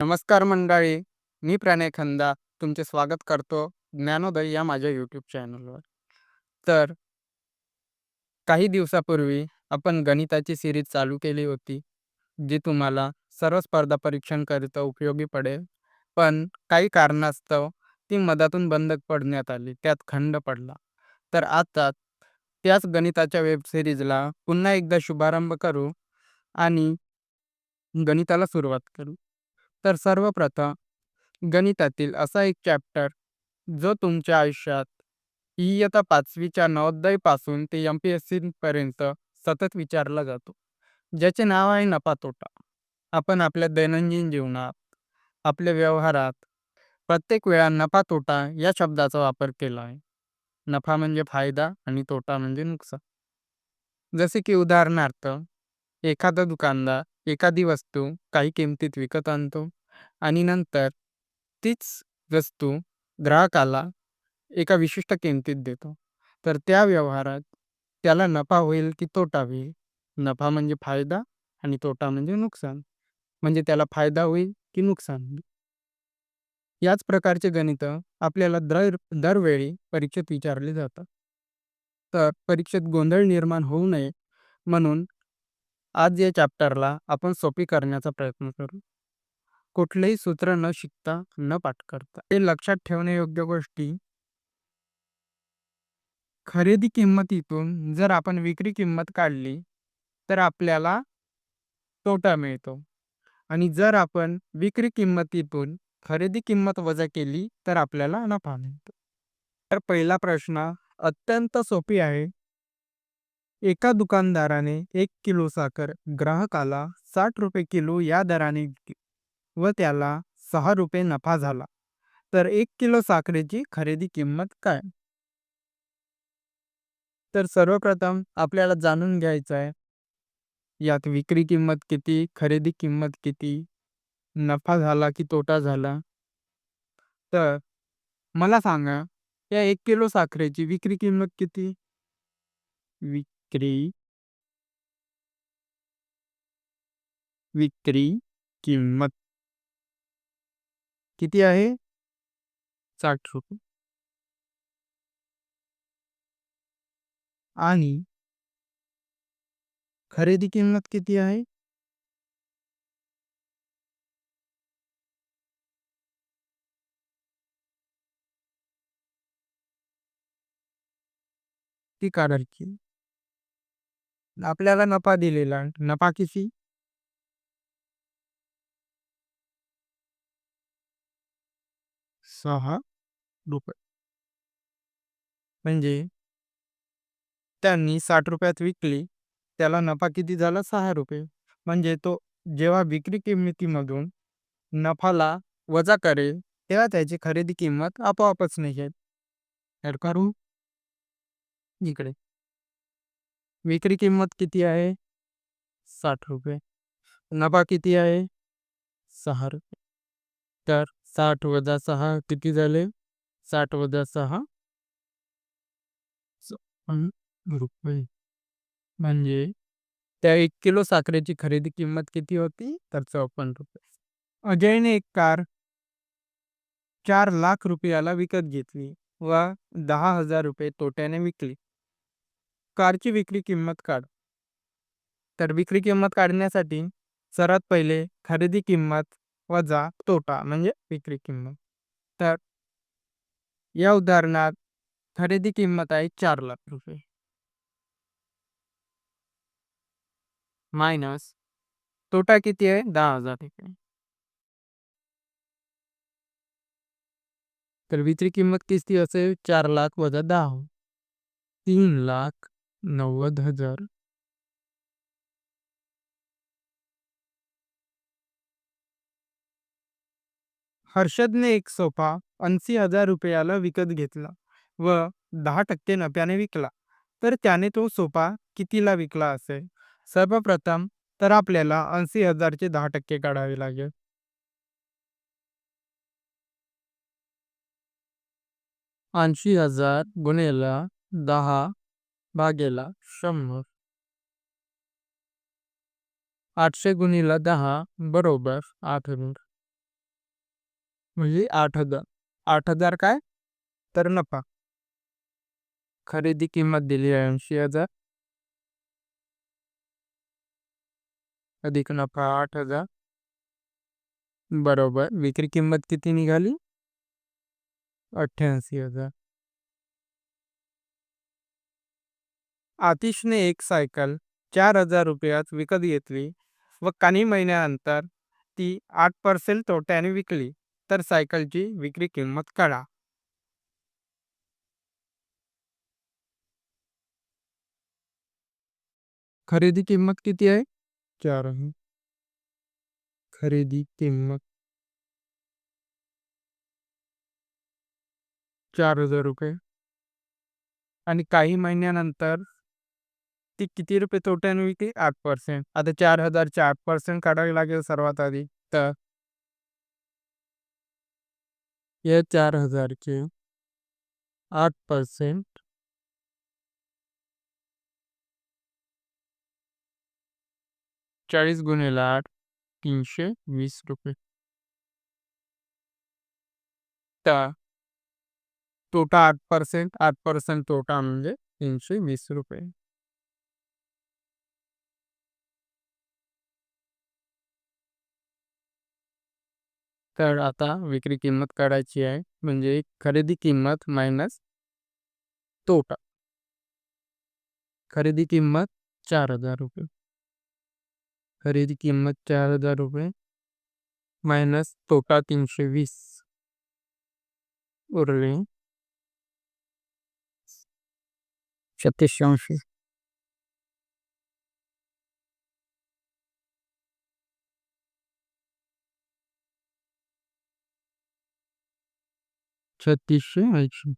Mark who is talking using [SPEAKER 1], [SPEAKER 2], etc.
[SPEAKER 1] नमस्कार मंडळी मी प्रणय खंदा तुमचे स्वागत करतो ज्ञानोदय या माझ्या यूट्यूब चॅनलवर तर काही दिवसापूर्वी आपण गणिताची सिरीज चालू केली होती जी तुम्हाला सर्व स्पर्धा परीक्षांकरिता उपयोगी पडेल पण काही कारणास्तव ती मधातून बंद पडण्यात आली त्यात खंड पडला. तर आता त्याच गणिताच्या वेब सिरीजला पुन्हा एकदा शुभारंभ करू आणि गणिताला सुरुवात करू. तर सर्वप्रथम गणितातील असा एक चॅप्टर जो तुमच्या आयुष्यात इयता पाचवीच्या नवोदयपासून ते एम पी एस सीपर्यंत सतत विचारला जातो. ज्याचे नाव आहे नफा तोटा आपण आपल्या दैनंदिन जीवनात आपल्या व्यवहारात प्रत्येक वेळा नफा तोटा या शब्दाचा वापर केला आहे. नफा म्हणजे फायदा आणि तोटा म्हणजे नुकसान. जसे की उदाहरणार्थ एखादा दुकानदार एखादी वस्तू काही किमतीत विकत आणतो. आणि नंतर तीच वस्तू ग्राहकाला एका विशिष्ट किमतीत देतो. तर त्या व्यवहारात त्याला नफा होईल की तोटा होईल? नफा म्हणजे फायदा आणि तोटा म्हणजे नुकसान. म्हणजे त्याला फायदा होईल की नुकसान? होईल याच प्रकारचे गणित आपल्याला दर दरवेळी परीक्षेत विचारले जातात. तर परीक्षेत गोंधळ निर्माण होऊ नये म्हणून आज या चॅप्टरला आपण सोपी करण्याचा प्रयत्न करू. कुठलेही सूत्र न शिकता न पाठ करता हे लक्षात ठेवण्यायोग्य गोष्टी खरेदी किंमतीतून जर आपण विक्री किंमत काढली तर आपल्याला तोटा मिळतो. आणि जर आपण विक्री किंमतीतून खरेदी किंमत वजा केली तर आपल्याला नफा मिळतो. तर पहिला प्रश्न अत्यंत सोपी आहे. एका दुकानदाराने एक किलो साखर ग्राहकाला साठ रुपये किलो या दराने व त्याला सहा रुपये नफा झाला. तर एक किलो साखरेची खरेदी किंमत काय? तर सर्वप्रथम आपल्याला जाणून घ्यायचं आहे यात विक्री किंमत किती खरेदी किंमत किती नफा झाला की तोटा झाला? तर मला सांगा या एक किलो साखरेची विक्री किंमत किती? विक्री विक्री किंमत किती आहे? साठ रुपये. आणि खरेदी किंमत किती आहे? ती काढायची. आपल्याला नफा दिलेला नफा किती? सहा रुपये म्हणजे? त्यांनी साठ रुपयात विकली त्याला नफा किती झाला? सहा रुपये. म्हणजे तो जेव्हा विक्री किंमतीमधून नफाला वजा करेल तेव्हा त्याची खरेदी किंमत आपोआपच निघेल. ॲड करू. इकडे. विक्री किंमत किती आहे? साठ रुपये. नफा किती आहे? सहा रुपये. तर साठ वजा सहा किती झाले? साठ वजा सहा? रुपये. म्हणजे? त्या एक किलो साखरेची खरेदी किंमत किती होती? तर चौपन्न रुपये. अजयने एक कार चार लाख रुपयाला विकत घेतली व दहा हजार रुपये तोट्याने विकली. कारची विक्री किंमत काढ. तर विक्री किंमत काढण्यासाठी सर्वात पहिले खरेदी किंमत वजा तोटा म्हणजे विक्री किंमत. तर या उदाहरणात खरेदी किंमत आहे चार लाख रुपये. मायनस तोटा किती आहे? दहा हज़ार रुपये. तर विक्री किंमत किती असेल? चार लाख वजा दहा. तीन लाख नव्वद हज़ार हर्षदने एक सोफा ऐंशी हजार रुपयाला विकत घेतला व दहा टक्के नफ्याने विकला. तर त्याने तो सोफा कितीला विकला असेल? सर्वप्रथम तर आपल्याला ऐंशी हजारचे दहा टक्के काढावे लागेल. ऐंशी हजार गुणेला दहा भागेला शंभर. आठशे गुणिला दहा बरोबर आठ हजार म्हणजे आठ हजार. आठ हजार काय? तर नफा. खरेदी किंमत दिली आहे ऐंशी हजार. अधिक नफा आठ हजार. बरोबर. विक्री किंमत किती निघाली? अठ्ठ्याऐंशी हजार. आतिशने एक सायकल चार हजार रुपयात विकत घेतली व काही महिन्यानंतर ती आठ पर्सेंट तोट्याने विकली. तर सायकलची विक्री किंमत काढा खरेदी किंमत किती आहे? चार आहे. खरेदी किंमत चार हजार रुपये. आणि काही महिन्यानंतर ती किती रुपये तोट्याने विकली? आठ पर्सेंट आता चार हजारचे आठ पर्सेंट काढावे लागेल सर्वात आधी. तर या चार हजारचे आठ पर्सेंट चाळीस गुणिले आठ तीनशे वीस रुपये। तर तोटा आठ पर्सेंट आठ पर्सेंट तोटा म्हणजे तीनशे वीस रुपये। तर आता, विक्री किंमत काढायची आहे, म्हणजे खरेदी किंमत मायनस तोटा. खरेदी किंमत चार हज़ार रुपये. खरेदी किंमत चार हज़ार रुपये मायनस तोटा तीनशे वीस. उरले. सत्याऐंशी ऐंशी छत्तीसशे ऐंशी